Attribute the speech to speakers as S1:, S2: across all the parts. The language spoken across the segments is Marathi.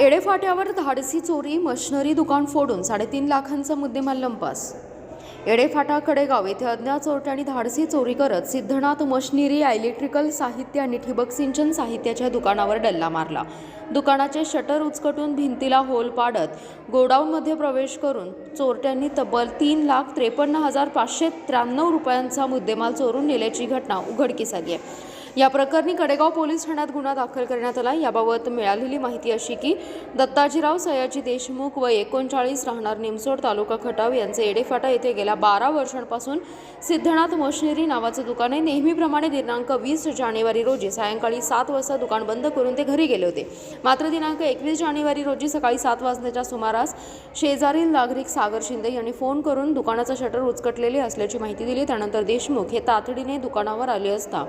S1: एडेफाट्यावर धाडसी चोरी मशिनरी दुकान फोडून साडेतीन लाखांचा मुद्देमाल लंपास. एडेफाटा कडेगाव येथे अज्ञात चोरट्यांनी धाडसी चोरी करत सिद्धनाथ मशिनरी इलेक्ट्रिकल साहित्य आणि ठिबक सिंचन साहित्याच्या दुकानावर डल्ला मारला. दुकानाचे शटर उचकटून भिंतीला होल पाडत गोडाऊनमध्ये प्रवेश करून चोरट्यांनी तब्बल तीन लाख त्रेपन्न हजार पाचशे त्र्याण्णव रुपयांचा मुद्देमाल चोरून नेल्याची घटना उघडकीस आली आहे. या प्रकरणी कडेगाव पोलीस ठाण्यात गुन्हा दाखल करण्यात आला. याबाबत मिळालेली माहिती अशी की दत्ताजीराव सयाजी देशमुख व एकोणचाळीस राहणार निमसोड तालुका खटाव यांचे एडेफाटा येथे गेल्या बारा वर्षांपासून सिद्धनाथ मशिनरी नावाचं दुकान आहे. नेहमीप्रमाणे दिनांक वीस जानेवारी रोजी सायंकाळी सात वाजता दुकान बंद करून ते घरी गेले होते. मात्र दिनांक एकवीस जानेवारी रोजी सकाळी सात वाजण्याच्या सुमारास शेजारील नागरिक सागर शिंदे यांनी फोन करून दुकानाचं शटर उचकटलेले असल्याची माहिती दिली. त्यानंतर देशमुख हे तातडीने दुकानावर आले असता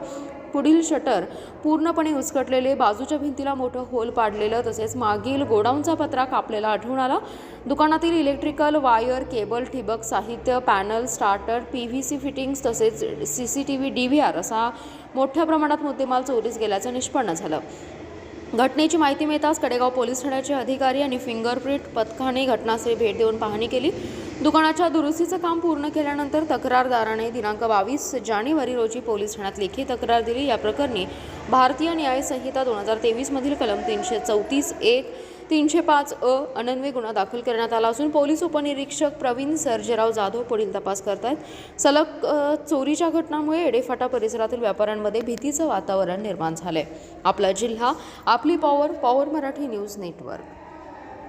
S1: पुढील शटर पूर्णपणे उचकटलेले बाजूच्या भिंतीला मोठं होल पाडलेलं तसेच मागील गोडाऊनचा पत्रा कापलेला आढळून आला. दुकानातील इलेक्ट्रिकल वायर केबल ठिबक साहित्य panel starter P V C fittings तसेच C C T V D V R असा मोठ्या प्रमाणात मुद्देमाल चोरीस गेल्याचं निष्पन्न झालं. घटनेची माहिती मिळताच कडेगाव पोलीस ठाण्याचे अधिकारी आणि फिंगरप्रिंट पथकाने घटनास्थळी भेट देऊन पाहणी केली. दुकानाच्या दुरुस्तीचं काम पूर्ण केल्यानंतर तक्रारदाराने दिनांक बावीस जानेवारी रोजी पोलीस ठाण्यात लेखी तक्रार दिली. या प्रकरणी भारतीय न्याय संहिता दोन हजार तेवीसमधील कलम तीनशे चौतीस एक तीनशे पाच अ अनन्वे गुन्हा दाखल करण्यात आला असून पोलीस उपनिरीक्षक प्रवीण सर्जेराव जाधव पुढील तपास करतायत. सलग चोरीच्या घटनामुळे एडेफाटा परिसरातील व्यापाऱ्यांमध्ये भीतीचं वातावरण निर्माण झालंय. आपला जिल्हा आपली power power Marathi news network